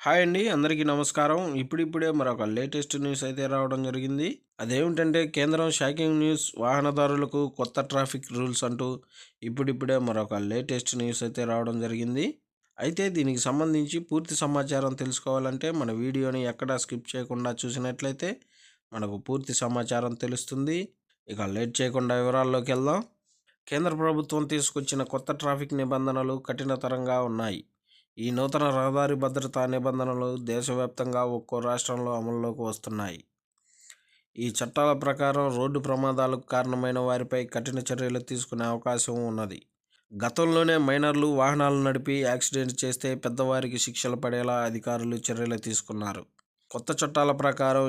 Hi అండి అందరికీ నమస్కారం. ఇప్పుడిప్పుడే మరొక లేటెస్ట్ న్యూస్ అయితే రావడం జరిగింది. అదేమిటంటే కేంద్రం షాకింగ్ న్యూస్ వాహనదారులకు కొత్త ట్రాఫిక్ రూల్స్ అంటూ ఇప్పుడిప్పుడే మరొక లేటెస్ట్ న్యూస్ అయితే రావడం జరిగింది. అయితే దీనికి సంబంధించి పూర్తి సమాచారం తెలుసుకోవాలంటే మన వీడియోని ఎక్కడా స్కిప్ చేయకుండా చూసినట్లయితే మనకు పూర్తి సమాచారం తెలుస్తుంది. ఇక లేట్ చేయకుండా వివరాల్లోకి వెళ్దాం. కేంద్ర ప్రభుత్వం తీసుకొచ్చిన కొత్త ట్రాఫిక్ నిబంధనలు కఠినతరంగా ఉన్నాయి. ఈ నూతన రహదారి భద్రతా నిబంధనలు దేశవ్యాప్తంగా ఒక్కో రాష్ట్రంలో అమల్లోకి వస్తున్నాయి. ఈ చట్టాల ప్రకారం రోడ్డు ప్రమాదాలకు కారణమైన వారిపై కఠిన చర్యలు తీసుకునే అవకాశం ఉన్నది. గతంలోనే మైనర్లు వాహనాలు నడిపి యాక్సిడెంట్ చేస్తే పెద్దవారికి శిక్షలు పడేలా అధికారులు చర్యలు తీసుకున్నారు. కొత్త చట్టాల ప్రకారం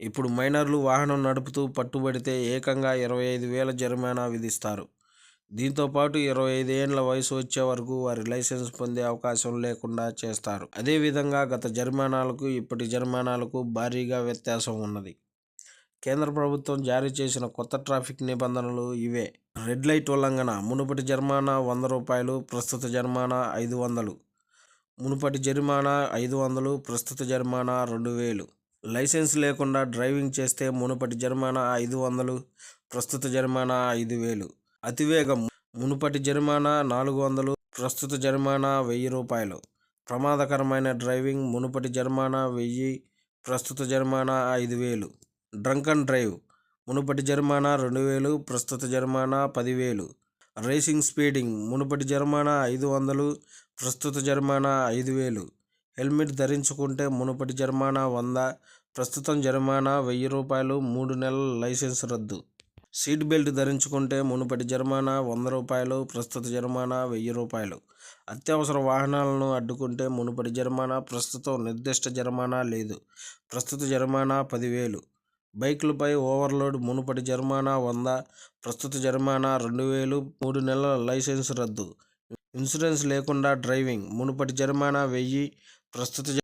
ఇప్పుడు మైనర్లు వాహనం నడుపుతూ పట్టుబడితే ఏకంగా ఇరవై ఐదు వేల జరిమానా విధిస్తారు. దీంతో పాటు ఇరవై ఐదు వయసు వచ్చే వరకు వారి లైసెన్స్ పొందే అవకాశం లేకుండా చేస్తారు. అదేవిధంగా గత జరిమానాలకు ఇప్పటి జరిమానాలకు భారీగా వ్యత్యాసం ఉన్నది. కేంద్ర ప్రభుత్వం జారీ చేసిన కొత్త ట్రాఫిక్ నిబంధనలు ఇవే. రెడ్ లైట్ ఉల్లంఘన మునుపటి జరిమానా వంద రూపాయలు ప్రస్తుత జరిమానా ఐదు వందలు. మునుపటి జరిమానా ఐదు వందలు ప్రస్తుత జరిమానా రెండు వేలు. లైసెన్స్ లేకుండా డ్రైవింగ్ చేస్తే మునుపటి జరిమానా ఐదు వందలు ప్రస్తుత జరిమానా ఐదు వేలు. అతివేగం. మునుపటి జరిమానా నాలుగు వందలు ప్రస్తుత జరిమానా వెయ్యి రూపాయలు. ప్రమాదకరమైన డ్రైవింగ్ మునుపటి జరిమానా వెయ్యి ప్రస్తుత జరిమానా ఐదు వేలు. డ్రంక్ అండ్ డ్రైవ్ మునుపటి జరిమానా రెండు వేలు ప్రస్తుత జరిమానా పదివేలు. రేసింగ్ స్పీడింగ్ మునుపటి జరిమానా ఐదు వందలు ప్రస్తుత జరిమానా ఐదు వేలు. హెల్మెట్ ధరించుకుంటే మునుపటి జరిమానా వంద ప్రస్తుతం జరిమానా వెయ్యి రూపాయలు మూడు నెలల లైసెన్స్ రద్దు. సీట్ బెల్ట్ ధరించుకుంటే మునుపటి జరిమానా వంద రూపాయలు ప్రస్తుత జరిమానా వెయ్యి రూపాయలు. అత్యవసర వాహనాలను అడ్డుకుంటే మునుపటి జరిమానా ప్రస్తుతం నిర్దిష్ట జరిమానా లేదు. ప్రస్తుత జరిమానా పదివేలు. బైకులపై ఓవర్లోడ్ మునుపటి జరిమానా వంద ప్రస్తుత జరిమానా రెండు వేలు మూడు నెలల లైసెన్స్ రద్దు. ఇన్సూరెన్స్ లేకుండా డ్రైవింగ్ మునుపటి జరిమానా వెయ్యి ప్రస్తుత